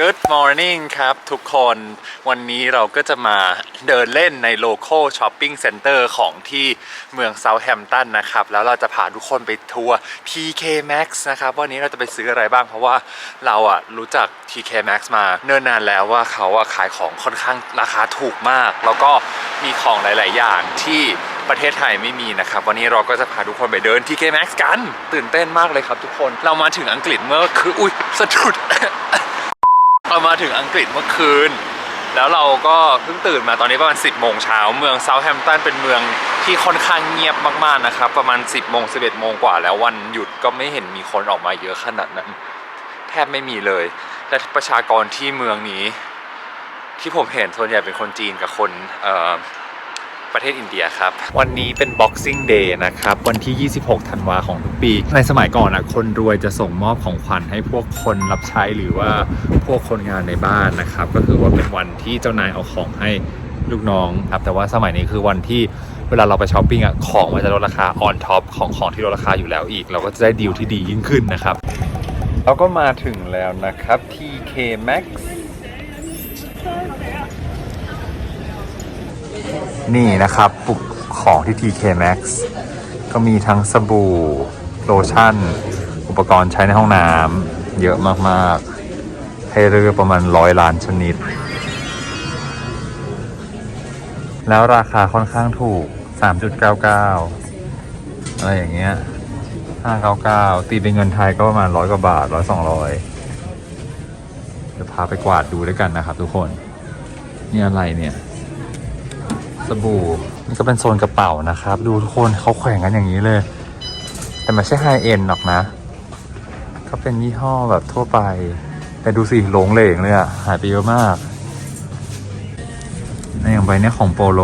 Good morning ครับทุกคนวันนี้เราก็จะมาเดินเล่นใน local shopping center ของที่เมืองเซาแฮมป์ตันนะครับ แล้วเราจะพาทุกคนไปทัวร์ TK Maxx นะครับ วันนี้เราจะไปซื้ออะไรบ้างเพราะว่าเราอะรู้จัก TK Maxx มาเนิ่นนานแล้วว่าเขาอะขายของค่อนข้างราคาถูกมาก แล้วก็มีของหลาย ๆ อย่างที่ประเทศไทยไม่มีนะครับ วันนี้เราก็จะพาทุกคนไปเดิน TK Maxx กัน ตื่นเต้นมากเลยครับทุกคนเรามาถึงอังกฤษเมื่อคืออุ้ยสะดุด เรามาถึงอังกฤษเมื่อคืน แล้วเราก็เพิ่งตื่นมาตอนนี้ประมาณ 10 โมงเช้า เมืองเซาท์แฮมป์ตันเป็นเมืองที่ค่อนข้างเงียบมากๆนะครับ ประมาณ 10 โมง 11 โมงกว่า แล้ววันหยุดก็ไม่เห็นมีคนออกมาเยอะขนาดนั้น แทบไม่มีเลย และประชากรที่เมืองนี้ ที่ผมเห็นส่วนใหญ่เป็นคนจีนกับคนเอ่อ ประเทศอินเดียครับ วันนี้เป็น Boxing Day นะครับ วันที่ 26 ธันวาของทุกปี ในสมัยก่อนอะคนรวยจะส่งมอบของขวัญให้พวกคนรับใช้หรือว่าพวกคนงานในบ้านนะครับ ก็คือว่าเป็นวันที่เจ้านายเอาของให้ลูกน้องครับ แต่ว่าสมัยนี้คือวันที่เวลาเราไปช้อปปิ้งอะของมันจะลดราคา on top ของของที่ลดราคาอยู่แล้วอีก เราก็จะได้ดีลที่ดียิ่งขึ้นนะครับ เราก็มาถึงแล้วนะครับ TK Maxx นี่นะครับปุกของที่ TK Max ก็มีทั้งสบู่โลชั่น อุปกรณ์ใช้ในห้องน้ำเยอะมากๆ ให้เลือกประมาณร้อยล้านชนิด แล้วราคาค่อนข้างถูก 3.99 อะไรอย่างเงี้ย 599 ตีเป็นเงินไทยก็ประมาณร้อยกว่าบาทร้อยสองร้อยเดี๋ยวพาไปกวาดดูด้วยกันนะครับทุกคน นี่อะไรเนี่ย สบู่ นี่ก็เป็นโซนกระเป๋านะครับ ดูทุกคนเขาแขวนกันอย่างนี้เลย แต่ไม่ใช่ไฮเอ็นหรอกนะ ก็เป็นยี่ห้อแบบทั่วไป แต่ดูสิหลงเหลงเลยอะหายไปเยอะมากในอย่างใบนี้ของโปโล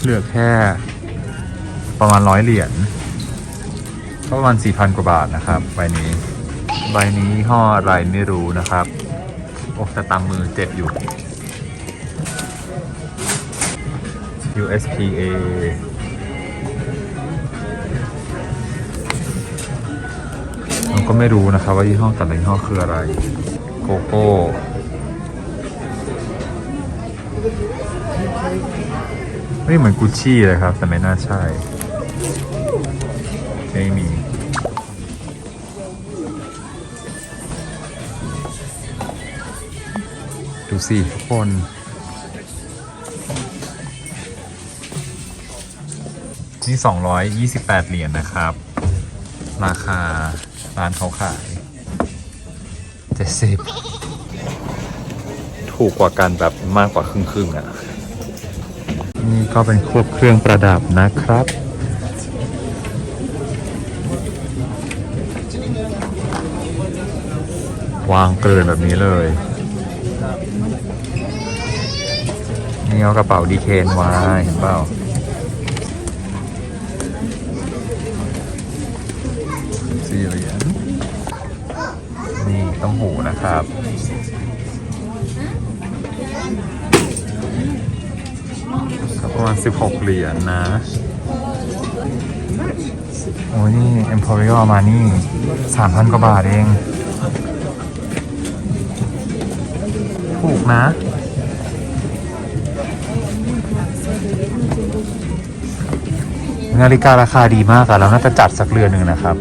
เหลือแค่ประมาณร้อยเหรียญก็ประมาณสี่พันกว่าบาทนะครับ ใบนี้ ใบนี้ยี่ห้ออะไรไม่รู้นะครับ โอ้แต่ตามมือเจ็บอยู่ USPA เราก็ไม่รู้นะครับว่ายี่ห้อแต่ละยี่ห้อคืออะไรโกโก้ไม่เหมือนกุชชี่เลยครับ แต่ไม่น่าใช่ ไม่มีดูสิทุกคน นี่ 228 เหรียญนะครับ ราคาร้านเขาขาย 70 ถูกกว่ากันแบบมากกว่าครึ่งๆอะ นี่ก็เป็นควบเครื่องประดับนะครับวางเกลื่อนแบบนี้เลย นี่เอากระเป๋าดีเคนไว้เห็นเปล่า สี่เหรียญนี่ ต้องหูนะครับ ประมาณ 16 เหรียญนะโอ้ยนี่ Emporial มานี่3,000 กว่าบาทเอง ถูกนะนาฬิการาคาดีมากอะแล้วน่าจะจัดสักเรือนหนึ่งนะครับ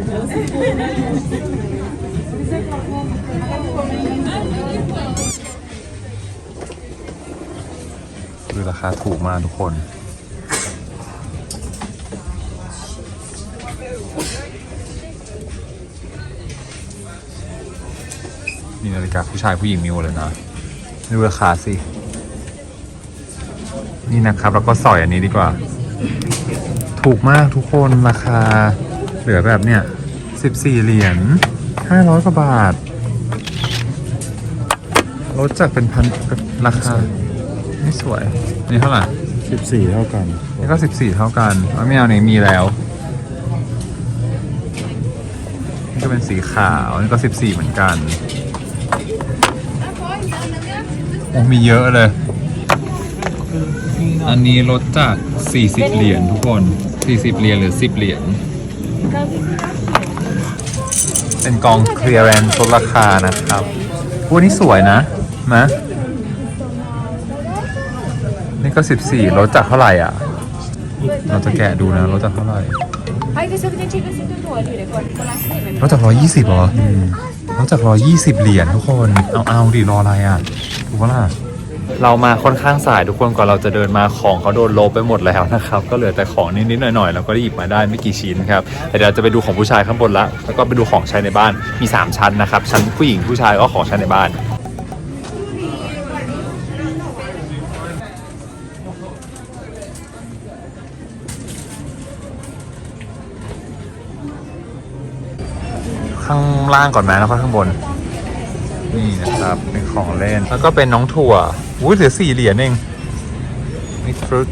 ราคาถูกมากทุกคน นี่นาฬิกาผู้ชายผู้หญิงมีหมดเลยนะดูราคาสิ นี่นะครับ แล้วก็สอยอันนี้ดีกว่า ถูกมากทุกคนราคา เหลือแบบเนี้ย14เหรียญ500กว่าบาทลดจากเป็นพันราคา ไม่สวย นี่เท่าไหร่สิบสี่เท่ากันนี่ก็14เท่ากันเอาไม่เอานี่มีแล้ว นี่ก็เป็นสีขาว นี่ก็14เหมือนกัน โอ้มีเยอะเลย อันนี้ลดจาก40เหรียญทุกคน40เหรียญหรือ10เหรียญ เป็นกองเคลียร์แรนลดราคานะครับอุ้ยนี่สวยนะมะ นี่ก็ 14ลดจากเท่าไหร่อะ เราจะแกะดูนะลดจากเท่าไหร่ Ay, que se viene chico, se te tuvo el directo con la sirve. ลดจาก 120เหรออืมลดจาก 120 เหรียญทุกคน เอาเอาดิรออะไรอะถูกปะล่ะเรามาค่อนข้างสายทุกคนก่อนเราจะเดินมาของเขาโดนลบไปหมดแล้วนะครับ ก็เหลือแต่ของนิดๆหน่อยๆเราก็ได้หยิบมาได้ไม่กี่ชิ้นครับแต่เดี๋ยวเราจะไปดูของผู้ชายข้างบนละแล้วก็ไปดูของใช้ในบ้านมี 3 ชั้นนะครับชั้นผู้หญิงผู้ชายก็ของใช้ในบ้านางล่างก่อนไหมแล้วค่อยข้างบน นี่นะครับเป็นของเล่น แล้วก็เป็นน้องถั่วอุ้ยเหลือสี่เหรียญเองมิกฟรุต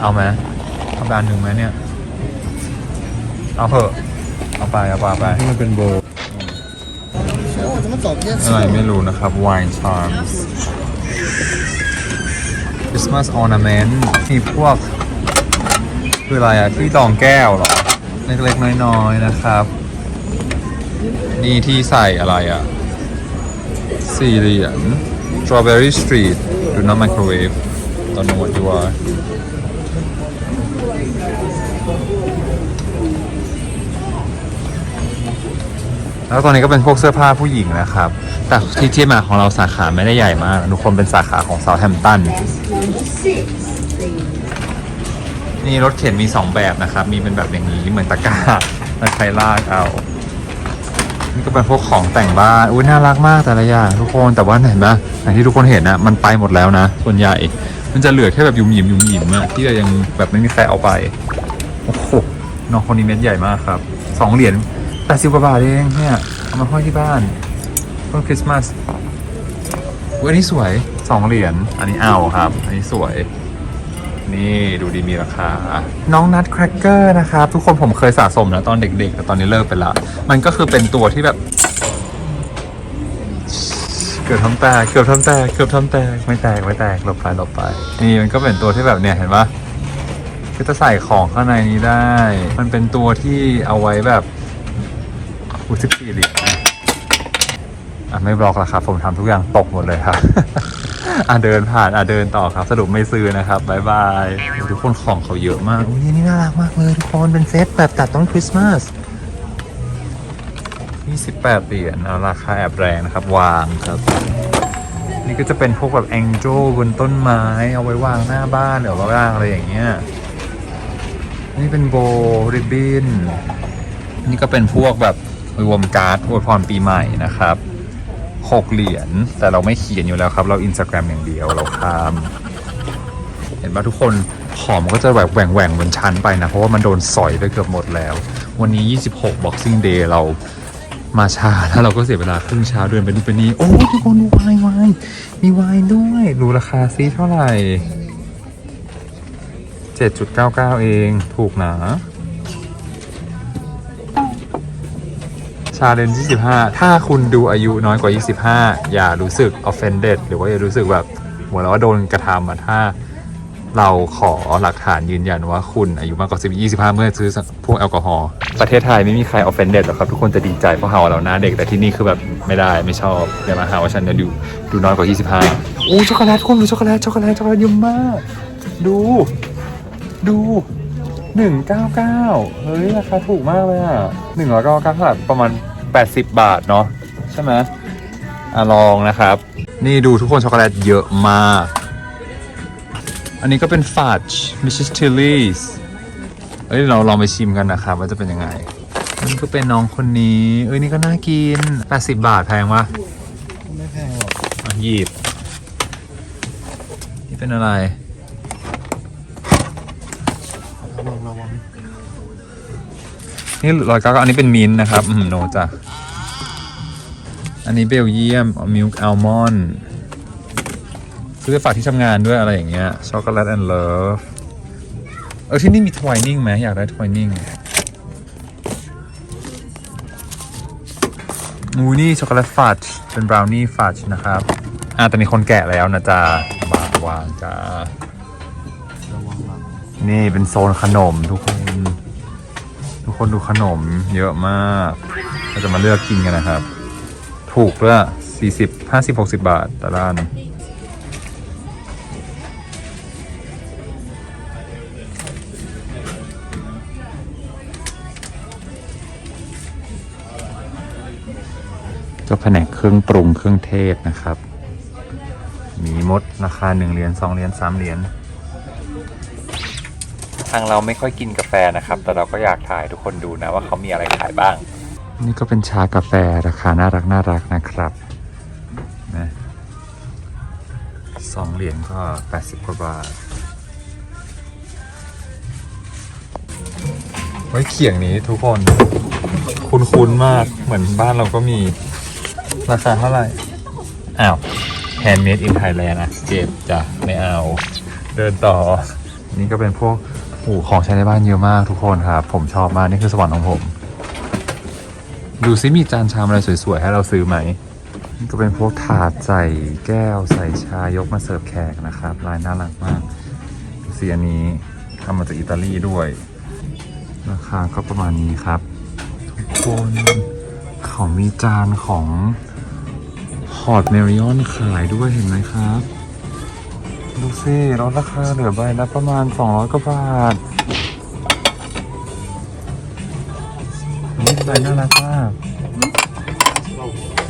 เอาไหมเอาไปอันหนึ่งไหมเนี่ย เอาเถอะเอาไปเอาไปเอาไปที่มันเป็นโบอะไรไม่รู้นะครับ wine charms Christmas ornament มีพวก คืออะไรอะที่ตองแก้วเหรอ เล็กๆน้อยๆนะครับ นี่ที่ใส่อะไรอะสี่เหรียญ Strawberry Street do not microwave don't know what you are แล้วตอนนี้ก็เป็นพวกเสื้อผ้าผู้หญิงนะครับ แต่ที่ที่มาของเราสาขาไม่ได้ใหญ่มาก ทุกคนเป็นสาขาของเซาแฮมตัน นี่รถเข็นมี 2 แบบนะครับ มีเป็นแบบอย่างนี้เหมือนตะกร้าแล้วใช้ลากเอา นี่ก็เป็นพวกของแต่งบ้านอุ้ยน่ารักมากแต่ละอย่างทุกคนแต่ว่าเห็นไหมอย่างที่ทุกคนเห็นนะมันไปหมดแล้วนะ ส่วนใหญ่มันจะเหลือแค่แบบยุ่มหยิมยุ่มหยิมอะที่ยังแบบไม่มีใครเอาไปโอ้โหน้องคนนี้เม็ดใหญ่มากครับสองเหรียญแปดสิบกว่าบาทเองเนี่ยเอามาห้อยที่บ้านต้นคริสต์มาสอุ๊ยอันนี้สวยสองเหรียญอันนี้เอาครับ อันนี้สวย นี่ดูดีมีราคา น้องนัทแครกเกอร์นะครับ ทุกคนผมเคยสะสมนะตอนเด็กๆ แต่ตอนนี้เลิกไปละ มันก็คือเป็นตัวที่แบบ เกือบทำแตกเกือบทำแตกเกือบทำแตกไม่แตกไม่แตกหลบไปหลบไป นี่มันก็เป็นตัวที่แบบเนี่ยเห็นปะก็จะใส่ของข้างในนี้ได้ มันเป็นตัวที่เอาไว้แบบอุ้ยสิบสี่เหรียญอะไม่บล็อกละครับผมทำทุกอย่างตกหมดเลยครับ อะเดินผ่านอะเดินต่อครับ สรุปไม่ซื้อนะครับบายบายทุกคนของเขาเยอะมากอุ้ยนี่น่ารักมากเลยทุกคนเป็นเซตแบบตัดต้นคริสต์มาส28เหรียญราคาแอบแรงนะครับ วางครับ นี่ก็จะเป็นพวกแบบแองเจิลบนต้นไม้เอาไว้วางหน้าบ้านหรือว่าว่างอะไรอย่างเงี้ยนี่เป็นโบริบบินนี่ก็เป็นพวกแบบรวมการ์ดอวยพรปีใหม่นะครับ หกเหรียญแต่เราไม่เขียนอยู่แล้วครับ เราอินสตาแกรมอย่างเดียวเราข้าม เห็นปะทุกคนขอมก็จะแบบแหว่งแหว่งบนชั้นไปนะ เพราะว่ามันโดนสอยไปเกือบหมดแล้ว วันนี้ 26 Boxing Day เรามาช้าแล้วเราก็เสียเวลาครึ่งเช้าเดินไปดูนไปนี่โอ้ทุกคนดูไวน์ไวน์มีไวน์ด้วยดูราคาซิเท่าไหร่ 7.99 เองถูกนะาเลนจ์25 ถ้าคุณดูอายุน้อยกว่า 25 อย่ารู้สึก offended หรือว่าอย่ารู้สึกแบบเหมือนว่าโดนกระทำอะถ้าเราขอหลักฐานยืนยันว่าคุณอายุมากกว่า10 25 เมื่อซื้อพวกแอลกอฮอล์ประเทศไทยไม่มีใคร offended หรอกครับ ทุกคนจะดีใจเพราะเฮาเราหน้าเด็กแต่ที่นี่คือแบบไม่ได้ไม่ชอบอย่ามาหาว่าฉันจะดูดูน้อยกว่า 25อู้ช็อกโกแลตคุณดูช็อกโกแลตช็อกโกแลตช็อกโกแลตเยอะมาก ดู ดูหนึ่งเก้าเก้าเฮ้ยราคาถูกมากเลยอะหนึ่งร้อยเก้าเก้าเท่าไหร่ประมาณ แปดสิบบาทเนาะใช่ไหมอะลองนะครับ นี่ดูทุกคนช็อกโกแลตเยอะมาก อันนี้ก็เป็นฟัดมิชิสทิลลี่เอ้ยเราลองไปชิมกันนะครับว่าจะเป็นยังไงนี่ก็เป็นน้องคนนี้ เอ้ยนี่ก็น่ากิน 80 บาทแพงวะไม่แพงหรอกหยิบนี่เป็นอะไรนี่ร้อยเก้าอันนี้เป็นมินนะครับ อืมโนจ้ะ อันนี้เบลเยียมมิลค์อัลมอนด์ซื้อไปฝากที่ทำงานด้วยอะไรอย่างเงี้ยช็อกโกแลตแอนด์เลิฟเออที่นี่มีทวายนิ่งไหมอยากได้ทวายนิ่งมูนี่ช็อกโกแลตฟัดเป็นบราวนี่ฟัดนะครับ อ่าแต่มีคนแกะแล้วนะจ๊ะวางวางจ้าระวังหลังนี่เป็นโซนขนมทุกคน ทุกคนดูขนมเยอะมากเราจะมาเลือกกินกันนะครับ ถูกด้วยสี่สิบห้าสิบหกสิบาทแต่ละอันก็แผนกเครื่องปรุงเครื่องเทศนะครับ มีมดราคาหนึ่งเหรียญสองเหรียญสามเหรียญทางเราไม่ค่อยกินกาแฟนะครับ แต่เราก็อยากถ่ายทุกคนดูนะว่าเขามีอะไรขายบ้าง นี่ก็เป็นชากาแฟราคาน่ารักน่ารักนะครับนะสองเหรียญก็ 80 กว่าบาท ไว้เขียงนี้ทุกคน คุ้นๆมากเหมือนบ้านเราก็มี ราคาเท่าไหร่ อ้าว handmade in Thailand อะเก็บจ้ะ ไม่เอา เดินต่อ นี่ก็เป็นพวกโอ้โหของใช้ในบ้านเยอะมากทุกคนครับ ผมชอบมาก นี่คือสวรรค์ของผม ดูซิมีจานชามอะไรสวยๆ ให้เราซื้อไหม นี่ก็เป็นพวกถาดใส่แก้วใส่ชายกมาเสิร์ฟแขกนะครับลายน่ารักมากดูสิอันนี้ทำมาจากอิตาลีด้วย ราคาก็ประมาณนี้ครับ ทุกคนเขามีจานของฮอตเมริออนขายด้วยเห็นไหมครับ ดูสิลดราคาเหลือใบละประมาณ 200กว่าบาท นี่น่ารักมาก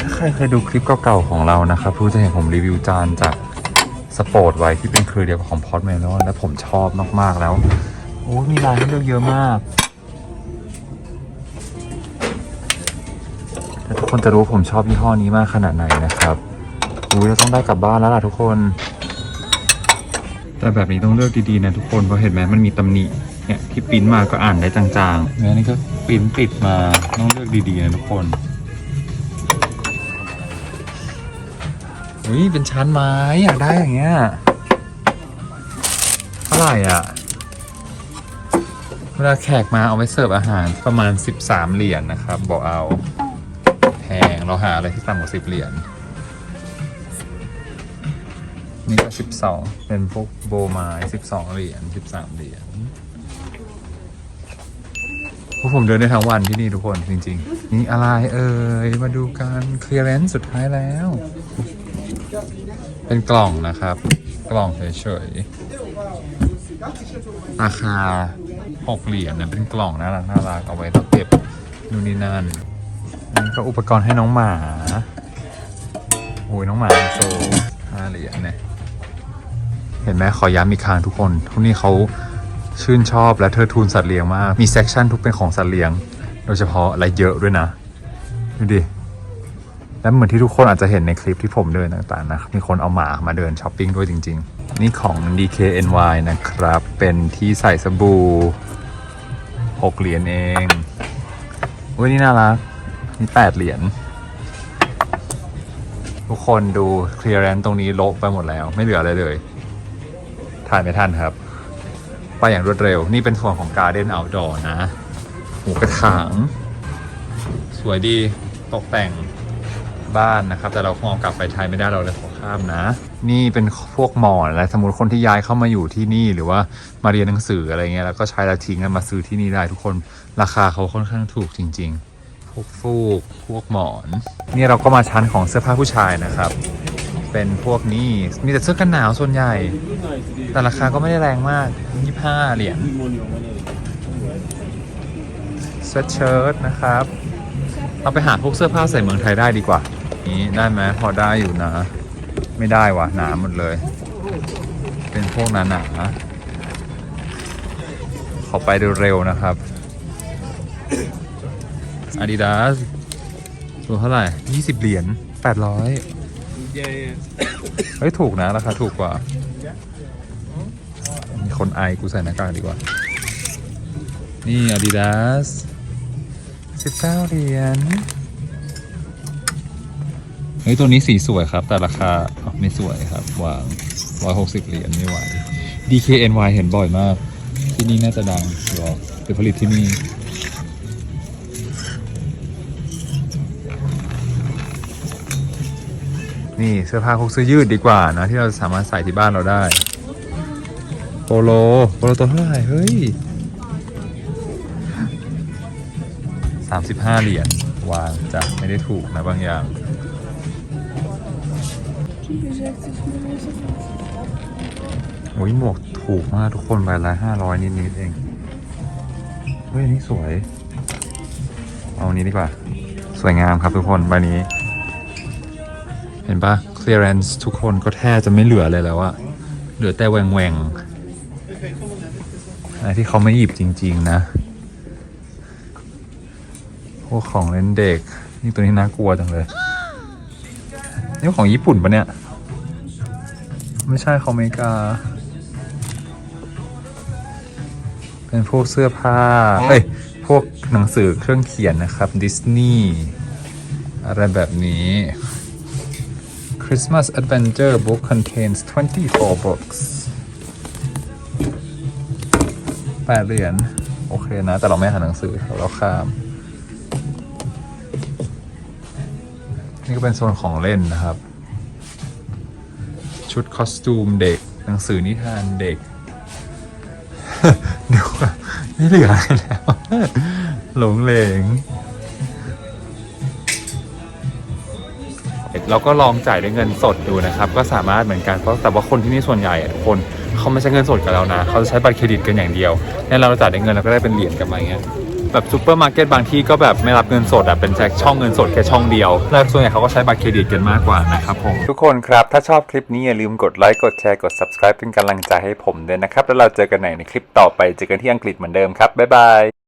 ถ้าใครเคยดูคลิปเก่าๆของเรานะครับรู้จะเห็นผมรีวิวจานจากสปอร์ตไว้ที่เป็นเครือเดียวกับของพอ t เมลอนและผมชอบมากๆแล้วโอ้มีลายให้เลือกเยอะมากแต่ทุกคนจะรู้ผมชอบยี่ห้อนี้มากขนาดไหนนะครับอุ้ยเราต้องได้กลับบ้านแล้วล่ะทุกคน แต่แบบนี้ต้องเลือกดีๆนะทุกคนเพราะเห็นไหมมันมีตำหนิ เนี่ยที่ปิ้นมาก็อ่านได้จางๆเนี่ยนี่ก็ปิ้นติดมาต้องเลือกดีๆนะทุกคนอุ้ยเป็นชั้นไม้อยากได้อย่างเงี้ยเท่าไหร่อะ เวลาแขกมาเอาไว้เสิร์ฟอาหารประมาณ 13 เหรียญนะครับ บอกเอาแพงเราหาอะไรที่ต่ำกว่า 10 เหรียญนี่ก็ 12 เป็นพวกโบไม้ 12 เหรียญ 13 เหรียญ พวกผมเดินได้ทั้งวันที่นี่ทุกคนจริงๆ นี่อะไรเอ่ย มาดูกันเคลียร์เรนซ์สุดท้ายแล้ว เป็นกล่องนะครับ กล่องเฉยๆ ราคา6เหรียญนะเป็นกล่องน่ารักน่ารักเอาไว้ต้องเก็บนู่นนี่นั่นนี่ก็อุปกรณ์ให้น้องหมาโอ้ยน้องหมาโซห้าเหรียญเนี่ย เห็นไหมขอย้ำอีกครั้งทุกคนทุกนี่เขา ชื่นชอบและเธอทูนสัตว์เลี้ยงมาก มีเซกชันทุกเป็นของสัตว์เลี้ยง โดยเฉพาะอะไรเยอะด้วยนะ ดูดิ แล้วเหมือนที่ทุกคนอาจจะเห็นในคลิปที่ผมเดินต่างๆนะ มีคนเอาหมามาเดินช้อปปิ้งด้วยจริง ๆ นี่ของ DKNY นะครับ เป็นที่ใส่สบู่6เหรียญเองอุ้ยนี่น่ารัก นี่ 8 เหรียญ ทุกคนดูเคลียร์แรนตรงนี้โละไปหมดแล้ว ไม่เหลืออะไรเลย ถ่ายไม่ทันครับ ไปอย่างรวดเร็ว นี่เป็นส่วนของการเดนเอาดอร์นะหมูกระถาง สวยดีตกแต่งบ้านนะครับ แต่เราคงเอากลับไปไทยไม่ได้เราเลยขอข้ามนะ นี่เป็นพวกหมอนอะไรสมมติคนที่ย้ายเข้ามาอยู่ที่นี่หรือว่ามาเรียนหนังสืออะไรเงี้ยแล้วก็ใช้แล้วทิ้งกันมาซื้อที่นี่ได้ทุกคนราคาเขาค่อนข้างถูกจริง ๆ พวกฟูกพวกหมอน นี่เราก็มาชั้นของเสื้อผ้าผู้ชายนะครับ เป็นพวกนี้ มีแต่เสื้อกันหนาวส่วนใหญ่ แต่ราคาก็ไม่ได้แรงมาก 25 เหรียญเสื้อเชิ้ตนะครับ เอาไปหาพวกเสื้อผ้าใส่เมืองไทยได้ดีกว่า นี้ได้ไหมพอได้อยู่นะ ไม่ได้ว่ะหนาหมดเลย เป็นพวกนั้นหนาขอไปเร็วๆนะครับ Adidas ตัวเท่าไหร่ 20 เหรียญ800 เฮ้ยถูกนะราคาถูกกว่า มีคนไอกูใส่หน้ากากดีกว่า นี่ Adidas 19เหรียญเฮ้ยตัวนี้สีสวยครับ แต่ราคาอ๋อไม่สวยครับ วาง160เหรียญไม่ไหว DKNY เห็นบ่อยมาก ที่นี่น่าจะดังหรอคือผลิตที่นี่ นี่เสื้อผ้าพวกเสื้อยืดดีกว่านะที่เราสามารถใส่ที่บ้านเราได้ โปโลโปโลตัวเท่าไหร่เฮ้ย35เหรียญวางจะไม่ได้ถูกนะบางอย่างโอ้ยหมวกถูกมากทุกคนใบละห้าร้อยนิดๆเอง เฮ้ย อันนี้สวย เอาอันนี้ดีกว่า สวยงามครับทุกคนใบนี้ ห็นปะ clearance ทุกคนก็แทบจะไม่เหลือเลยแล้วอะเหลือแต่แหวงแหวงๆอะไรที่เขาไม่หยิบจริง ๆ นะ พวกของเล่นเด็ก นี่ตัวนี้น่ากลัวจังเลย นี่ของญี่ปุ่นปะเนี่ย ไม่ใช่ของอเมริกา เป็นพวกเสื้อผ้า เอ้ย พวกหนังสือเครื่องเขียนนะครับดิสนีย์อะไรแบบนี้ Christmas Adventure book contains 24 books แปดเหรียญโอเคนะ แต่เราไม่หาหนังสือเราข้าม นี่ก็เป็นโซนของเล่นนะครับ ชุดคอสตูมเด็ก หนังสือนิทานเด็กดูว่าไม่เหลืออะไรแล้ว หลงเหลง เราก็ลองจ่ายด้วยเงินสดดูนะครับ ก็สามารถเหมือนกันเพราะแต่ว่าคนที่นี่ส่วนใหญ่ทุกคนเขาไม่ใช้เงินสดกับเรานะ เขาจะใช้บัตรเครดิตกันอย่างเดียวงั้นเราจ่ายด้วยเงินเราก็ได้เป็นเหรียญกลับมาอย่างเงี้ยแบบซูเปอร์มาร์เก็ตบางที่ก็แบบไม่รับเงินสดอะเป็นแค่ช่องเงินสดแค่ช่องเดียว แล้วส่วนใหญ่เขาก็ใช้บัตรเครดิตกันมากกว่านะครับผม ทุกคนครับ ถ้าชอบคลิปนี้อย่าลืมกดไลค์กดแชร์กด subscribe เป็นกำลังใจให้ผมด้วยนะครับ แล้วเราเจอกันใหม่ในคลิปต่อไปเจอกันที่อังกฤษเหมือนเดิมครับบ๊ายบาย